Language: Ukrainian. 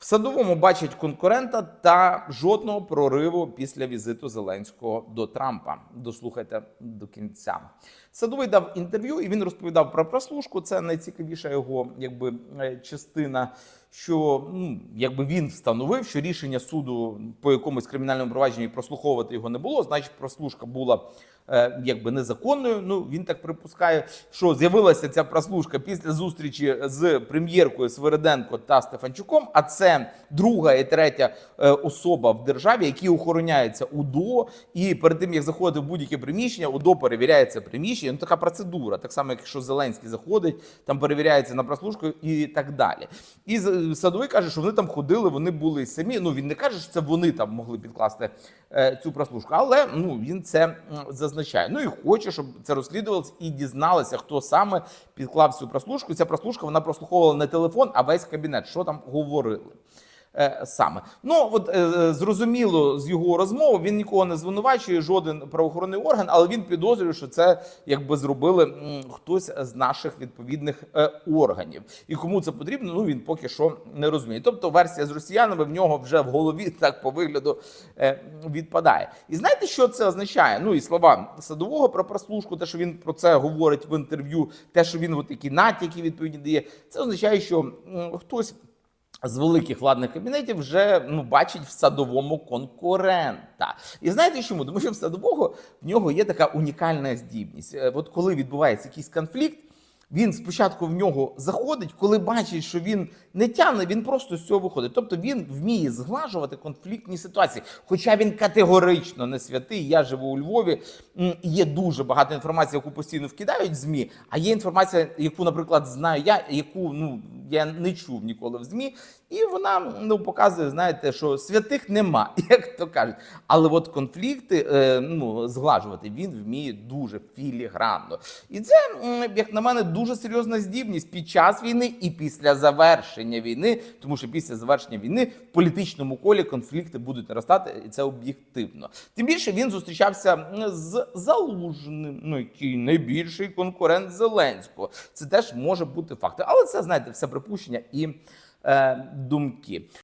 В садовому бачать конкурента та жодного прориву після візиту Зеленського до Трампа. Дослухайте до кінця. Садовий дав інтерв'ю, і він розповідав про прослушку. Це найцікавіша його якби е, частина. Що ну якби він встановив, що рішення суду по якомусь кримінальному провадженні прослуховувати його не було, значить прослушка була е, якби незаконною. Ну він так припускає, що з'явилася ця прослушка після зустрічі з прем'єркою Свириденко та Стефанчуком. А це друга і третя е, особа в державі, які охороняються УДО. І перед тим як заходити в будь-яке приміщення, УДО перевіряється приміщення. Ну така процедура, так само, якщо Зеленський заходить, там перевіряється на прослушку і так далі. І садовий каже, що вони там ходили, вони були самі. Ну він не каже, що це вони там могли підкласти е, цю прослушку, але ну він це зазначає. Ну і хоче, щоб це розслідувалось і дізналися, хто саме підклав цю прослушку. Ця прослушка вона прослуховувала не телефон, а весь кабінет, що там говорили. Е, Саме ну от е, зрозуміло з його розмови. Він нікого не звинувачує, жоден правоохоронний орган, але він підозрює, що це якби зробили хтось з наших відповідних е, органів. І кому це потрібно, ну він поки що не розуміє. Тобто версія з росіянами в нього вже в голові так по вигляду е, відпадає. І знаєте, що це означає? Ну і слова садового про прослушку, те, що він про це говорить в інтерв'ю, те, що він от такі натяки відповідні дає, це означає, що хтось з великих владних кабінетів вже ну бачить в садовому конкурента. І знаєте чому? Тому що в садового в нього є така унікальна здібність. Е, От коли відбувається якийсь конфлікт. Він спочатку в нього заходить, коли бачить, що він не тягне, він просто з цього виходить. Тобто він вміє зглажувати конфліктні ситуації. Хоча він категорично не святий. Я живу у Львові. Є дуже багато інформації, яку постійно вкидають змі. А є інформація, яку, наприклад, знаю я, яку ну я не чув ніколи в змі. І вона ну показує, знаєте, що святих нема, як то кажуть. Але от конфлікти е, ну зглажувати він вміє дуже філігранно. І це, як на мене, дуже серйозна здібність під час війни і після завершення війни, тому що після завершення війни в політичному колі конфлікти будуть наростати, і це об'єктивно. Тим більше він зустрічався з залужним, ну який найбільший конкурент Зеленського. Це теж може бути факт. Але це знаєте, все припущення і е, думки.